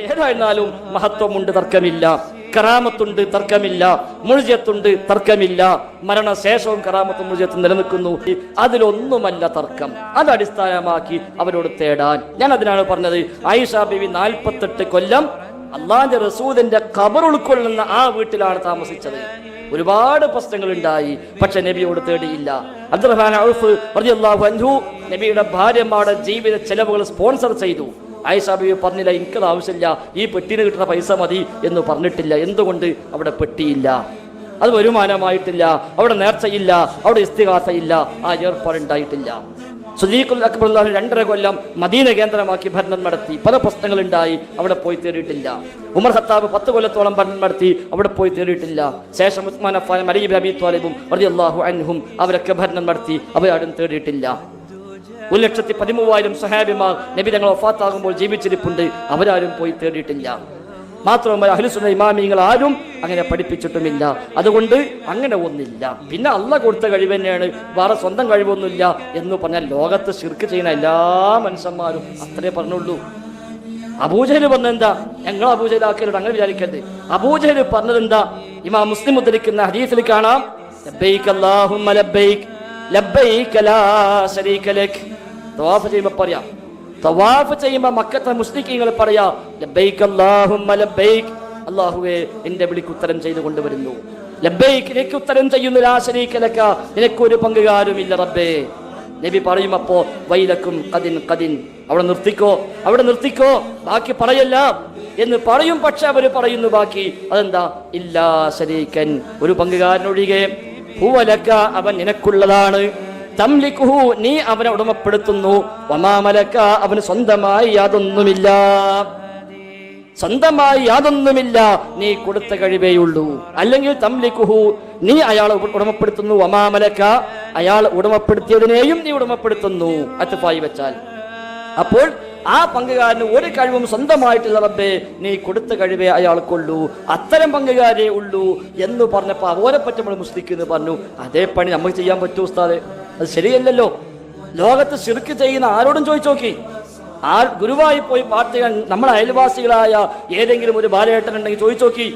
ഏതായിരുന്നാലും മഹത്വമുണ്ട് തർക്കമില്ല. കറാമത്തുണ്ട് തർക്കമില്ല. മുഴുജത്തുണ്ട് തർക്കമില്ല. മരണശേഷവും കറാമത്തും മുഴുജത്തും നിലനിൽക്കുന്നു. അതിലൊന്നുമല്ല തർക്കം. അത് അടിസ്ഥാനമാക്കി അവരോട് തേടാൻ. ഞാൻ അതിനാണ് പറഞ്ഞത്. ആയിഷ ബിവി നാൽപ്പത്തെട്ട് കൊല്ലം അള്ളാന്റെ റസൂദിന്റെ കബർ ഉൾക്കൊള്ളുന്ന ആ വീട്ടിലാണ് താമസിച്ചത്. ഒരുപാട് പ്രശ്നങ്ങൾ ഉണ്ടായി പക്ഷെ നബിയോട് തേടിയില്ല. അബ്ദുറഹ്മാൻ ഔഫ് അൻഹു നബിയുടെ ഭാര്യമാരുടെ ജീവിത ചെലവുകൾ സ്പോൺസർ ചെയ്തു. ആയിഷ ബീവി പറഞ്ഞില്ല എനിക്കത് ആവശ്യമില്ല. ഈ പെട്ടിന് കിട്ടുന്ന പൈസ മതി എന്ന് പറഞ്ഞിട്ടില്ല. എന്തുകൊണ്ട്? അവിടെ പെട്ടിയില്ല. അത് വരുമാനമായിട്ടില്ല. അവിടെ നേർച്ചയില്ല. അവിടെ ഇസ്തിഹാസയില്ല ആ ഏർപ്പാടുണ്ടായിട്ടില്ല. സുദീഖുൽ അക്ബർ രണ്ടര കൊല്ലം മദീന കേന്ദ്രമാക്കി ഭരണം നടത്തി. പല പ്രശ്നങ്ങളുണ്ടായി. അവിടെ പോയി തേടിയിട്ടില്ല. ഉമർ ഖത്താബ് പത്ത് കൊല്ലത്തോളം ഭരണം നടത്തി. അവിടെ പോയി തേടിയിട്ടില്ല. ശേഷം ഉസ്മാൻ അഫാനും അലീബ് അബി ത്വാലിബും അള്ളാഹു അൻഹും അവരൊക്കെ ഭരണം നടത്തി. അവരാരും തേടിയിട്ടില്ല. ഒരു ലക്ഷത്തി പതിമൂവായിരം സഹാബിമാർ നബി തങ്ങൾ ഒഫാത്താകുമ്പോൾ ജീവിച്ചിരിപ്പുണ്ട്. അവരാരും പോയി തേടിയിട്ടില്ല. മാത്രമല്ല അഹ്ലുസുന്ന ഇമാമിങ്ങൾ ആരും അങ്ങനെ പഠിപ്പിച്ചിട്ടുമില്ല. അതുകൊണ്ട് അങ്ങനെ ഒന്നില്ല. പിന്നെ അല്ല കൊടുത്ത കഴിവ് തന്നെയാണ്. വേറെ സ്വന്തം കഴിവൊന്നുമില്ല എന്ന് പറഞ്ഞാൽ ലോകത്ത് ശിർക്ക് ചെയ്യുന്ന എല്ലാ മനുഷ്യന്മാരും അത്രേ പറഞ്ഞുള്ളൂ. അബൂജഹൽ പറഞ്ഞെന്താ ഞങ്ങൾ അബൂജഹലാക്കരുത് അങ്ങനെ വിചാരിക്കരുത്. അബൂജഹൽ പറഞ്ഞതെന്താ? ഇമാ മുസ്ലിം ഉദ്ധരിക്കുന്ന ഹദീസിൽ കാണാം. അല്ലാഹുമ്മ ലക്. തവാഫ് ചെയ്യുമ്പോൾ പറയാം. തവാഫ് ചെയ്യുമ്പോൾ മക്കത്തെ മുസ്ലിക്കീങ്ങൾ പറയാം ലബ്ബൈക് അല്ലാഹുമ്മ ലബ്ബൈക് അല്ലാഹുവേ എന്റെ വിളിക്ക് ഉത്തരം ചെയ്തു കൊണ്ടുവരുന്നു. ലബ്ബൈക് നിനക്ക് ഉത്തരം ചെയ്യുന്ന ലക നിനക്കൊരു പങ്കുകാരുമില്ല റബ്ബേ. നബി പറയും അപ്പോ വൈലക്കും കതിൻ കതിൻ അവിടെ നിർത്തിക്കോ അവിടെ നിർത്തിക്കോ ബാക്കി പറയല്ല എന്ന് പറയും പക്ഷെ അവർ പറയുന്നു ബാക്കി അതെന്താ? ഇല്ലാ ശരീക്കൻ ഒരു പങ്കുകാരനൊഴികെ. പൂവലക്ക അവൻ നിനക്കുള്ളതാണ്. തംലിക്കുഹു നീ അവനെ ഉടമപ്പെടുത്തുന്നു. ഒമാമലക്ക അവന് സ്വന്തമായി യാതൊന്നുമില്ല. സ്വന്തമായി യാതൊന്നുമില്ല. നീ കൊടുത്ത കഴിവേയുള്ളൂ അല്ലെങ്കിൽ തംലിക്കുഹു നീ അയാളെ ഉട- ഉടമപ്പെടുത്തുന്നു. ഒമാമലക്ക അയാൾ ഉടമപ്പെടുത്തിയതിനെയും നീ ഉടമപ്പെടുത്തുന്നു. അത്തുപ്പായി വെച്ചാൽ. അപ്പോൾ ആ പങ്കുകാരന് ഒരു കഴിവും സ്വന്തമായിട്ടുള്ള റബ്ബേ. നീ കൊടുത്ത കഴിവേ അയാൾക്കുള്ളൂ. അത്തരം പങ്കുകാരേ ഉള്ളൂ എന്ന് പറഞ്ഞപ്പോൾ അവരെ പറ്റി നമ്മൾ മുസ്ലിക്കുന്നു പറഞ്ഞു. അതേ പണി നമുക്ക് ചെയ്യാൻ പറ്റൂ ഉസ്താദെ. അത് ശരിയല്ലല്ലോ. ലോകത്ത് ശിർക്ക് ചെയ്യുന്ന ആരോടും ചോദിച്ചു നോക്കി ആ ഗുരുവായി പോയി പ്രാർത്ഥിക്കാൻ നമ്മുടെ അയൽവാസികളായ ഏതെങ്കിലും ഒരു ബാലേട്ടൻ ഉണ്ടെങ്കിൽ ചോദിച്ചു നോക്കി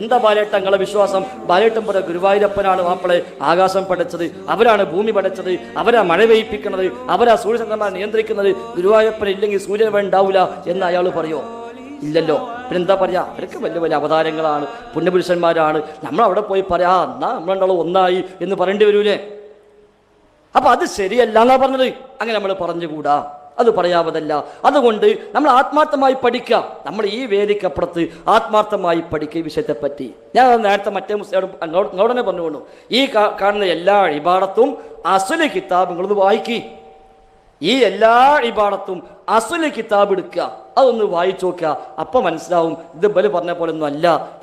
എന്താ ബാലേട്ടൻ നിങ്ങളെ വിശ്വാസം? ബാലേട്ടൻ പറ ഗുരുവായൂരപ്പനാണ് മാപ്പിളെ ആകാശം പടച്ചത് അവരാണ് ഭൂമി പടച്ചത് അവരാ മഴ പെയ്യിപ്പിക്കുന്നത് അവരാ സൂര്യചന്ദ്രമാർ നിയന്ത്രിക്കുന്നത്. ഗുരുവായൂരപ്പൻ ഇല്ലെങ്കിൽ സൂര്യൻ ഉണ്ടാവില്ല എന്ന് അയാൾ പറയോ? ഇല്ലല്ലോ. പിന്നെ എന്താ പറയാ? അവരൊക്കെ വലിയ വലിയ അവതാരങ്ങളാണ് പുണ്യപുരുഷന്മാരാണ്. നമ്മൾ അവിടെ പോയി പറയാ എന്നാ നമ്മളുണ്ടാവും ഒന്നായി എന്ന് പറയേണ്ടി വരൂലേ? അപ്പൊ അത് ശരിയല്ല എന്നാ പറഞ്ഞത്? അങ്ങനെ നമ്മൾ പറഞ്ഞുകൂടാ. അത് പറയാവതല്ല. അതുകൊണ്ട് നമ്മൾ ആത്മാർത്ഥമായി പഠിക്കാം നമ്മൾ ഈ വേദിക്കപ്പുറത്ത് ആത്മാർത്ഥമായി പഠിക്കുക ഈ വിഷയത്തെപ്പറ്റി. ഞാൻ നേരത്തെ മറ്റേ മുസ്ലിം പറഞ്ഞുകൊണ്ടു. ഈ കാണുന്ന എല്ലാ ഇബാടത്തും അസുല കിതാബുകളൊന്ന് വായിക്കി. ഈ എല്ലാ ഇബാടത്തും അസുല കിതാബ് എടുക്കുക. അതൊന്ന് വായിച്ചു നോക്കുക. അപ്പൊ മനസ്സിലാവും ഇത് ബലി പറഞ്ഞ പോലെ ഒന്നും അല്ല.